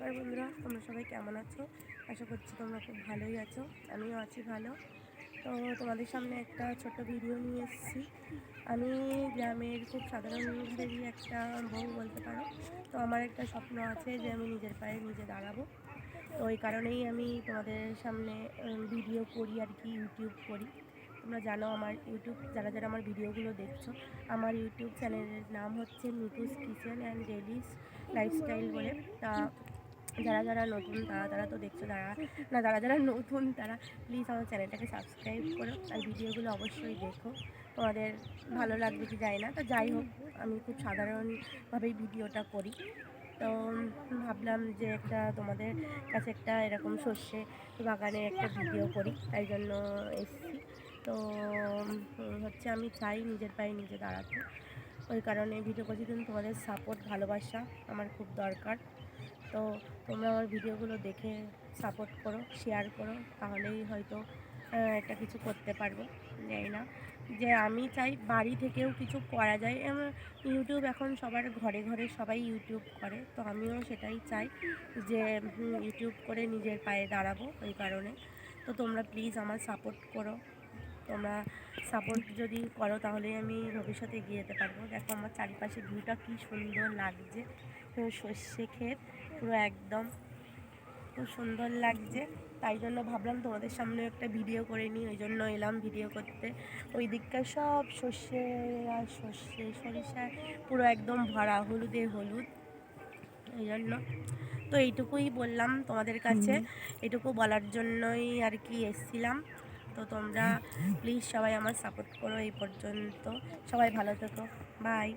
নমস্কার বন্ধুরা, তোমরা সবাই কেমন আছো? আশা করছি তোমরা খুব ভালোই আছো, আমিও আছি ভালো। তো তোমাদের সামনে একটা ছোট্ট ভিডিও নিয়ে এসেছি। আমি গ্রামের খুব সাধারণ ঘরেরই একটা বউ বলতে পারো। তো আমার একটা স্বপ্ন আছে যে আমি নিজের পায়ে নিজে দাঁড়াবো। তো ওই কারণেই আমি তোমাদের সামনে ভিডিও করি আর কি ইউটিউব করি। তোমরা জানো আমার ইউটিউব যারা যারা আমার ভিডিওগুলো দেখছ, আমার ইউটিউব চ্যানেলের নাম হচ্ছে Nitu's kitchen and daily's lifestyle বলে। তা যারা যারা নতুন, তারা তারা তো দেখছ, যারা না, যারা যারা নতুন, তারা প্লিজ আমার চ্যানেলটাকে সাবস্ক্রাইব করো আর ভিডিওগুলো অবশ্যই দেখো। তোমাদের ভালো লাগবে কি যায় না? তো যাই হোক, আমি খুব সাধারণভাবেই ভিডিওটা করি। তো ভাবলাম যে একটা তোমাদের কাছে একটা এরকম সর্ষে বাগানের একটা ভিডিও করি, তাই জন্য এসেছি। তো হচ্ছে আমি চাই নিজের পায়ে নিজে দাঁড়াতে। ওই কারণে ভিডিও করছি তোমাদের সাপোর্ট ভালোবাসা আমার খুব দরকার। তো তোমরা আমার ভিডিওগুলো দেখে সাপোর্ট করো শেয়ার করো, তাহলেই হয়তো একটা কিছু করতে পারব, জানি না। যে আমি চাই বাড়ি থেকেও কিছু করা যায়। ইউটিউব এখন সবার ঘরে ঘরে সবাই ইউটিউব করে, তো আমিও সেটাই চাই যে ইউটিউব করে নিজের পায়ে দাঁড়াবো ওই কারণে। তো তোমরা প্লিজ আমার সাপোর্ট করো। তোমরা সাপোর্ট যদি করো তাহলেই আমি ভবিষ্যতে এগিয়ে যেতে পারব। দেখো আমার চারিপাশে ভিউটা কী সুন্দর লাগছে। সর্ষে ক্ষেত পুরো একদম। খুব সুন্দর লাগছে। তাই জন্য ভাবলাম তোমাদের সামনে একটা ভিডিও করে নিই ওই জন্য এলাম ভিডিও করতে। ওই দিককার সব সর্ষে আর সর্ষে সরিষা পুরো একদম ভরা হলুদে হলুদ। এই জন্য। তো এইটুকুই বললাম তোমাদের কাছে। এটুকু বলার জন্যই আর কি এসছিলাম। তো তোমরা প্লিজ সবাই আমার সাপোর্ট করো এই পর্যন্ত। সবাই ভালো থেকো। বাই